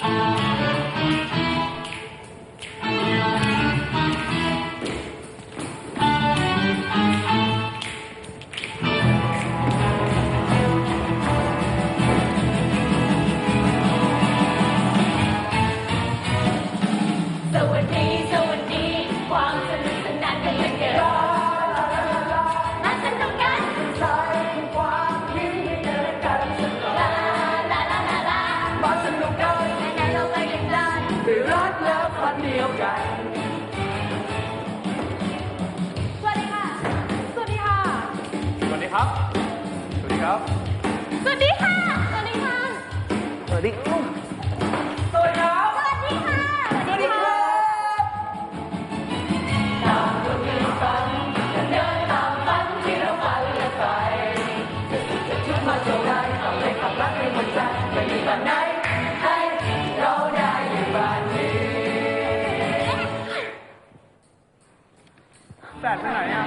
ส ได้ด้วยรักและพันเดียวกัน สวัสดีค่ะ สวัสดีค่ะ สวัสดีครับ สวัสดีครับ สวัสดีค่ะ สวัสดีค่ะ สวัสดี แฟดไปไหนอะ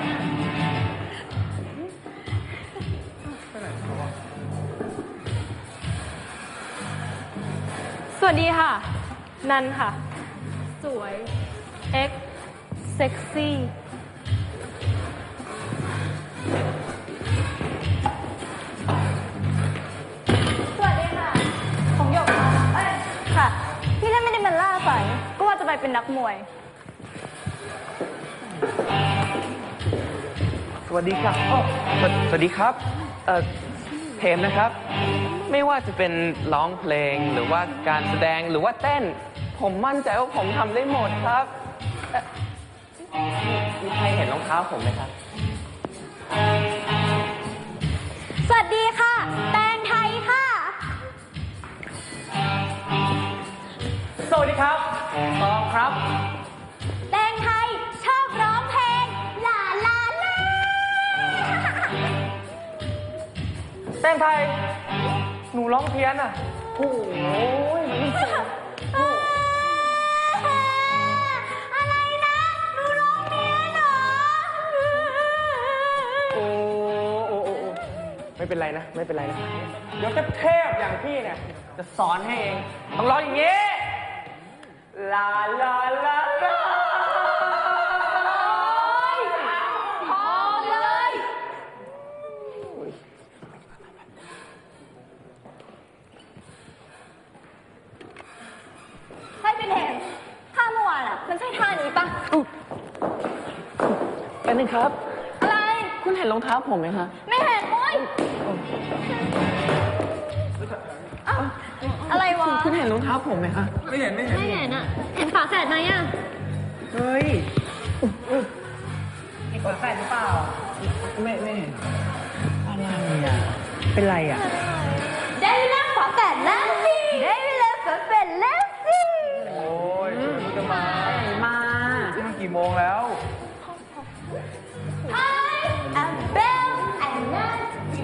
สวัสดีค่ะ นันค่ะ สวย X เซ็กซี่สวัสดีค่ะผมหยกค่ะเอ้ยค่ะ พี่ถ้าไม่ได้เป็นล่าฝันก็ว่าจะไปเป็นนักมวย วัสดีครับอ้อสวัสวัสดีครับเอ่อเพมนะครับ ไม่ว่าจะเป็นร้องเพลงหรือว่าการแสดงหรือว่าเต้น ผมมั่นใจว่าผมทำได้หมดครับเอ่อมีใครเห็นรองเท้าผมไหมครับ สวัสดีค่ะ แต ร้องเพี้ยนอะโอ้ยมันไม่เจ๋งอะไรนะหนูร้องเพี้ยนเหรอ โอ้โอ้โอ้โอ้ไม่เป็นไรนะ ไม่เป็นไรนะ เดี๋ยวเทพๆอย่างพี่เนี่ย จะสอนให้เอง ต้องร้องอย่างนี้ ลาลาลาลา พอเลย ให้เป็นแหงท่าเมื่อวานอะ มันใช่ท่านี้ปะ แป๊บนึงครับ อะไร คุณเห็นรองเท้าผมไหมคะไม่เห็นโอ๊ยอ้าวอะไรวะ คุณเห็นรองเท้าผมไหมคะไม่เห็นอะเห็นฝาแฝดไหมอะเฮ้ยมีฝาแฝดหรือเปล่า ไม่ไม่เห็นอะไรอะเป็นไรอะ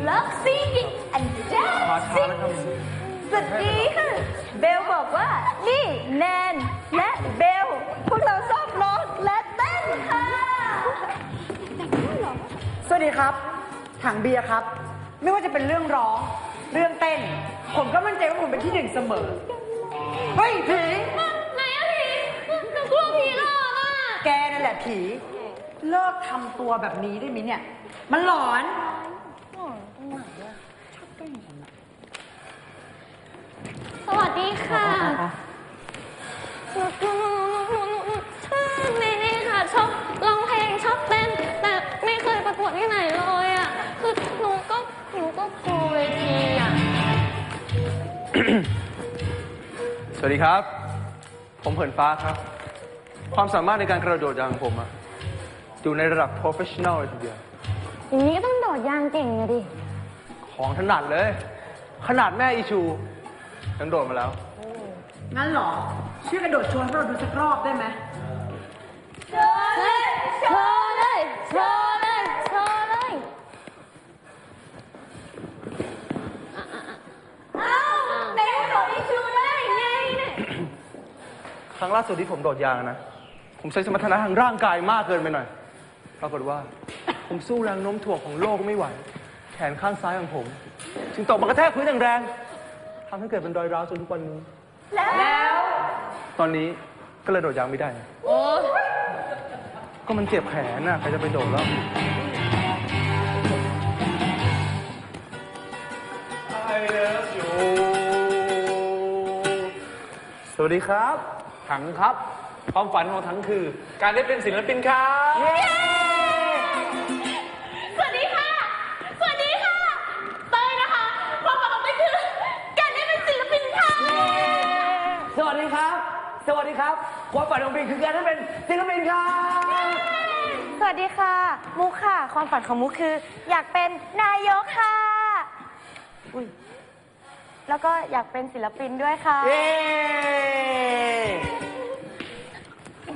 love singing and มาช้า dancing แล้วครับสวัสดีค่ะเบลบอกว่า นี่แนนและเบล พวกเราชอบร้องและเต้นค่ะ สวัสดีครับ ถังเบียร์ครับ ไม่ว่าจะเป็นเรื่องร้อง เรื่องเต้น ผมก็มั่นใจว่าผมเป็นที่หนึ่งเสมอ เฮ้ยผี ไหนอะผีหนูกลัวผีหลอกอะแกนั่นแหละผี เลิกทำตัวแบบนี้ได้ไหมเนี่ย มันหลอน สวัส ดีค่ะหนูหนูหนูหนูหนูชื่อเนเน่ค่ะชอบร้องเพลงชอบเต้นแต่ไม่เคยประกวดที่ไหนเลยอะ คือหนูก็หนูก็กลัวเวทีอะ สวัสดีครับ ผมเหินฟ้าครับ ความสามารถในการกระโดดยางของผมอะอยู่ในระดับ professional เลยทีเดียว อย่างนี้ก็ต้องโดดยางเก่งอะดิ ของถนัดเลย ขนาดแม่อีชู ยังโดดมาแล้ว งั้นเหรอช่วยกระโดดโชว์ให้เราดูสักรอบได้ไหมโชว์เลยโชว์เลยโชว์เลยโชว์เลยอ้าวไหนว่าโดดอีชูได้ไงเนี่ยครั้งล่าสุดที่ผมโดดยางนะ ผมใช้สมรรถนะทางร่างกายมากเกินไปหน่อย ปรากฏว่า ผมสู้แรงโน้มถ่วงของโลกไม่ไหว แขนข้างซ้ายของผม จึงตกมากระแทกพื้นอย่างแรง ทำให้เกิดเป็นรอยร้าวจนทุกวันนี้ แล้ว ตอนนี้ก็เลยโดดยางไม่ได้ โอ้ก็มันเจ็บแขนน่ะใครจะไปโดดแล้ว I love you สวัสดีครับ ถังครับ ความฝันของถังคือ การได้เป็นศิลปินครับ ครับ สวัสดีครับความฝันของปิงคือการได้เป็นศิลปินครับ สวัสดีค่ะ มุกค่ะ ความฝันของมุกคือ อยากเป็นนายกค่ะอุ้ยแล้วก็อยากเป็นศิลปินด้วยค่ะเย้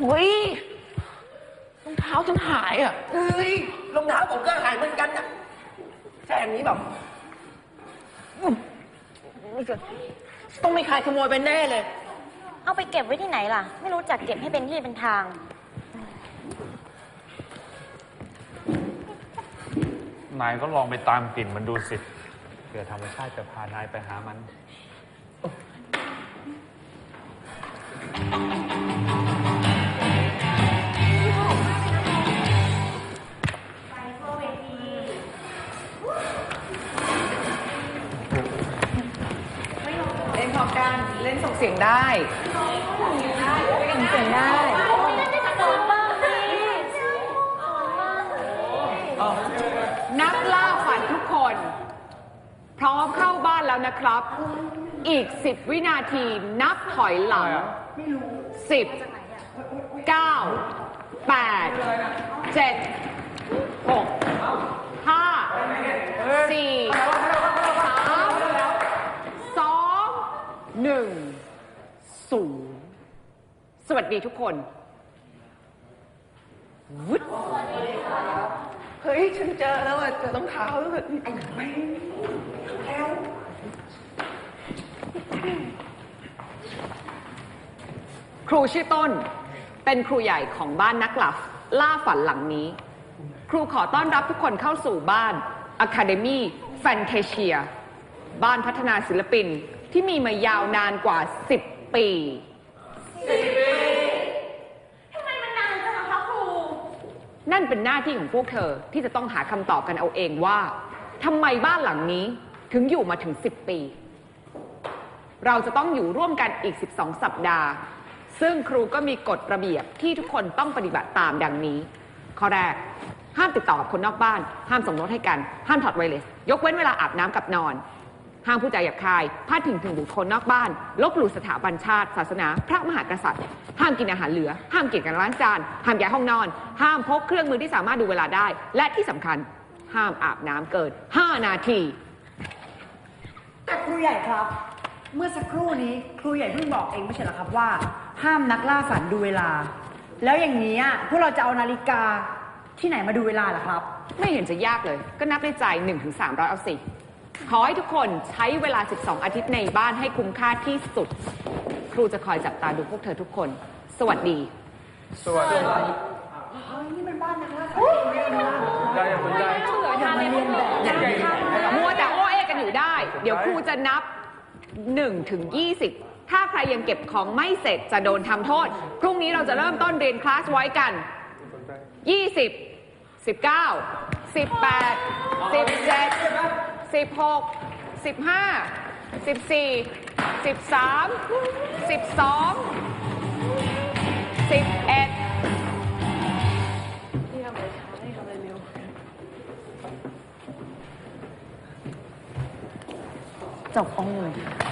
อุ้ยรองเท้าฉันหายอะเฮ้ยรองเท้าผมก็หายเหมือนกันนะใช่อันนี้แบบอืมต้องมีใครขโมยไปแน่เลย เอาไปเก็บไว้ที่ไหนล่ะ ไม่รู้จักเก็บให้เป็นที่เป็นทาง นายก็ลองไปตามกลิ่นมันดูสิเผื่อธรรมชาติจะพานายไปหามัน เล่นพร้อมกันเล่นส่งเสียงได้ นักล่าฝันทุกคน พร้อมเข้าบ้านแล้วนะครับ อีก 10 วินาทีนับถอยหลัง 10 9 8 7 6 5 4 3 2 1 0สวัสดีทุกคนวุด เฮ้ย ฉันเจอแล้วอะเจอรองเท้าแล้วอะไอ้ไม่ครูชื่อต้น เป็นครูใหญ่ของบ้านนักล่าล่าฝันหลังนี้ ครูขอต้อนรับทุกคนเข้าสู่บ้าน Academy Fantasia บ้านพัฒนาศิลปินที่มีมายาวนานกว่า 10 ปี นั่นเป็นหน้าที่ของพวกเธอที่จะต้องหาคำตอบกันเอาเองว่าทำไมบ้านหลังนี้ถึงอยู่มาถึง 10 ปี เราจะต้องอยู่ร่วมกันอีก 12 สัปดาห์ ซึ่งครูก็มีกฎระเบียบที่ทุกคนต้องปฏิบัติตามดังนี้ ข้อแรก ห้ามติดต่อกับคนนอกบ้าน ห้ามส่งโน้ตให้กัน ห้ามถอดไวเลส ยกเว้นเวลาอาบน้ำกับนอน ห้ามผู้จาหยาบคายพาดถึงถึงบุคคลนอกบ้าน ลบหลู่สถาบันชาติ ศาสนา พระมหากษัตริย์ ห้ามกินอาหารเหลือ ห้ามเกี่ยงกันล้างจาน ห้ามย้ายห้องนอน ห้ามพกเครื่องมือที่สามารถดูเวลาได้ และที่สำคัญ ห้ามอาบน้ำเกิน 5 นาทีแต่ครูใหญ่ครับ เมื่อสักครู่นี้ครูใหญ่เพิ่งบอกเองไม่ใช่เหรอครับว่า ห้ามนักล่าฝันดูเวลา แล้วอย่างนี้อะพวกเราจะเอานาฬิกาที่ไหนมาดูเวลาล่ะครับ ไม่เห็นจะยากเลย ก็นับในใจ1ถึง300เอาสิ ขอให้ทุกคนใช้เวลา 12 อาทิตย์ในบ้านให้คุ้มค่าที่สุด ครูจะคอยจับตาดูพวกเธอทุกคน สวัสดี สวัสดีครับได้ยังคุณได้มัวแต่โอ้เอกันอยู่ได้ เดี๋ยวครูจะนับ1ถึง20 ถ้าใครยังเก็บของไม่เสร็จจะโดนทำโทษ พรุ่งนี้เราจะเริ่มต้นเรียนคลาสไว้กัน 20 19 18 17 16 15 14 13 12 11